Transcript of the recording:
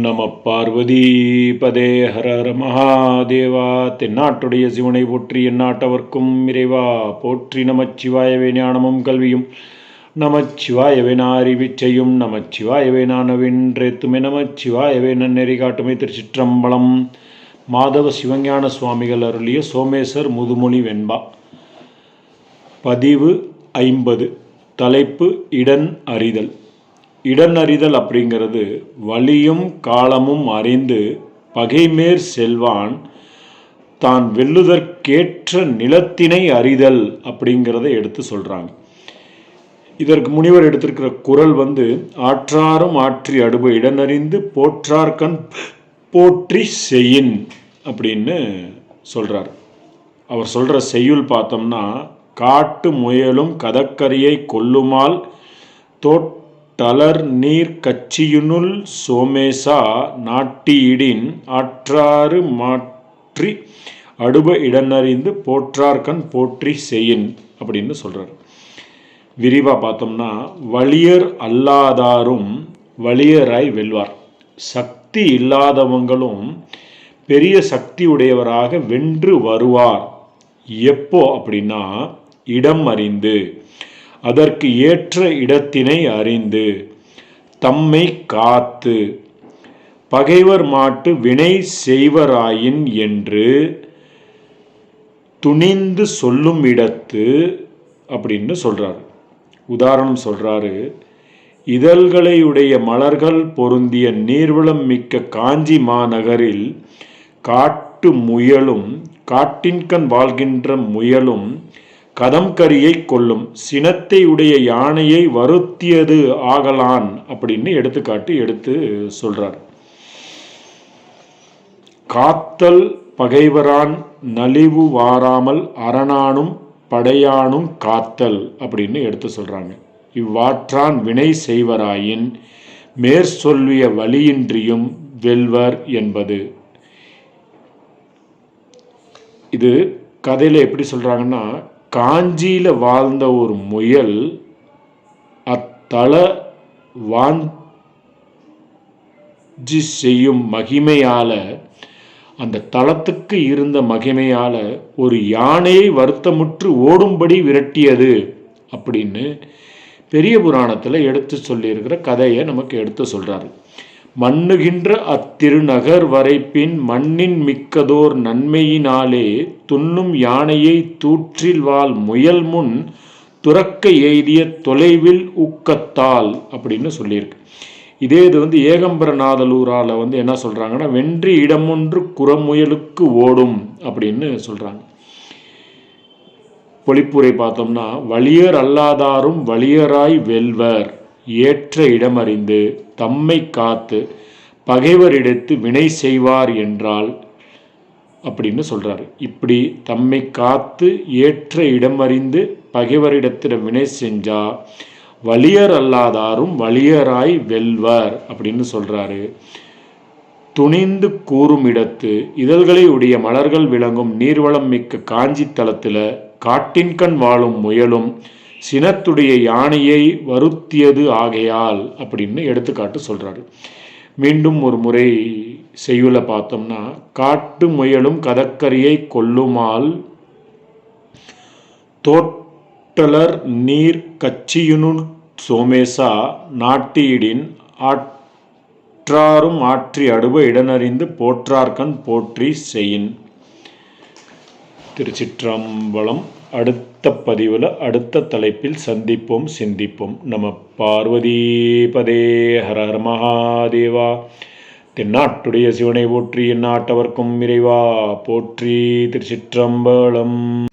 நம பார்வதி பதே ஹரஹர மகாதேவா. தென்னாட்டுடைய சிவனை போற்றி எந்நாட்டவர்க்கும் இறைவா. போற்றி நமச்சிவாயவே ஞானமும் கல்வியும். நமச்சிவாயவே அறிவிச்சையும் நமச்சிவாயவே நானவென்றேத்துமே நமச்சிவாயவே நன்னெறி காட்டுமை திருச்சிற்றம்பலம். மாதவ சிவஞான சுவாமிகள் அருளிய சோமேசர் முதுமொழி வெண்பா. பதிவு ஐம்பது. தலைப்பு இடன் அறிதல். இடனறிதல் அப்படிங்கிறது வலியும் காலமும் அறிந்து பகைமேற் செல்வான். தான் வெல்லுதற்கேற்ற நிலத்தினை அறிதல் அப்படிங்கிறத எடுத்து சொல்கிறாங்க இதற்கு முனிவர் எடுத்திருக்கிற குரல் வந்து ஆற்றாரும் ஆற்றி அடுபு இடனறிந்து போற்றார்கண் போற்றி செய்யின் அப்படின்னு சொல்கிறார் அவர் சொல்கிற செய்யுள் பார்த்தோம்னா காட்டு முயலும் கதக்கரியை கொல்லுமால் தோட் டலர் நீர் கச்சியுனுள் சோமேசா நாட்டியிடின் ஆற்றாறு மாற்றி அடுப இடனறிந்து போற்றார்கண் போற்றி செய்யின் அப்படின்னு சொல்கிறார் விரிவாக பார்த்தோம்னா வலியர் அல்லாதாரும் வலியராய் வெல்வார். சக்தி இல்லாதவங்களும் பெரிய சக்தி உடையவராக வென்று வருவார். எப்போ அப்படின்னா இடம் அறிந்து. அதற்கு ஏற்ற இடத்தினை அறிந்து தம்மை காத்து பகைவர் மாட்டு வினை செய்வராயின் என்று துணிந்து சொல்லும் இடத்து அப்படின்னு சொல்கிறார் உதாரணம் சொல்கிறாரு இதழ்களையுடைய மலர்கள் பொருந்திய நீர்வளம் மிக்க காஞ்சி மாநகரில் காட்டு முயலும் காட்டின்கண் வாழ்கின்ற முயலும் கதம்கரியை கொல்லும். சினத்தை உடைய யானையை வருத்தியது ஆகலான் அப்படின்னு எடுத்துக்காட்டு எடுத்து சொல்றார். காத்தல் பகைவரான் நலிவு வாராமல் அரணானும் படையானும் காத்தல் அப்படின்னு எடுத்து சொல்றாங்க. இவ்வாற்றான் வினை செய்வராயின் மேற் சொல்விய வழியின்றியும் வெல்வர் என்பது. இது கதையில் எப்படி சொல்கிறாங்கன்னா காஞ்சியில் வாழ்ந்த ஒரு முயல் அத்தல வாஞ்சி செய்யும் மகிமையால் அந்த தளத்துக்கு இருந்த மகிமையால் ஒரு யானையை வருத்தமுற்று ஓடும்படி விரட்டியது அப்படின்னு பெரிய புராணத்தில் எடுத்து சொல்லியிருக்கிற கதையை நமக்கு எடுத்து சொல்கிறாரு மண்ணுகின்ற அத்திருநகர் வரைப்பின் மண்ணின் மிக்கதோர் நன்மையினாலே துண்ணும் யானையை தூற்றில் வாழ் முயல் முன் துறக்க எய்திய தொலைவில் ஊக்கத்தால் அப்படின்னு சொல்லியிருக்கு. இதே இது வந்து ஏகம்பரநாதலூரால் வந்து என்ன சொல்கிறாங்கன்னா வென்றி இடமொன்று குறமுயலுக்கு ஓடும் அப்படின்னு சொல்கிறாங்க பொழிப்புரை பார்த்தோம்னா வலியர் அல்லாதாரும் வலியராய் வெல்வர் ஏற்ற இடமறிந்து தம்மை காத்து பகைவரிடத்து வினை செய்வார் என்றால் அப்படின்னு சொல்கிறாரு இப்படி தம்மை காத்து ஏற்ற இடமறிந்து பகைவரிடத்தில் வினை செஞ்சா வலியர் அல்லாதாரும் வலியராய் வெல்வர் அப்படின்னு சொல்கிறாரு துணிந்து கூறும் இடத்து இதழ்களை உடைய மலர்கள் விளங்கும் நீர்வளம் மிக்க காஞ்சி தளத்தில் காட்டின்கண் வாழும் முயலும் சினத்துடைய யானையை வருத்தியது ஆகையால் அப்படின்னு எடுத்துக்காட்டு சொல்கிறாரு மீண்டும் ஒரு முறை செய்யுள பார்த்தோம்னா காட்டு முயலும் கதக்கரியை கொல்லுமால் தோட்டலர் நீர் கச்சியுனு சோமேசா நாட்டியிடின் ஆற்றாரும் ஆற்றி அடுவ இடனறிந்து போற்றார்கண் போற்றி செய்யின். திருச்சிற்றம்பலம் அடுத்த பதிவில் அடுத்த தலைப்பில் சந்திப்போம் சிந்திப்போம். நம்ம பார்வதி பதே ஹர ஹர மகாதேவா. தென்னாட்டுடைய சிவனை போற்றி எந்நாட்டவர்க்கும் இறைவா. போற்றி திருச்சிற்றம்பலம்.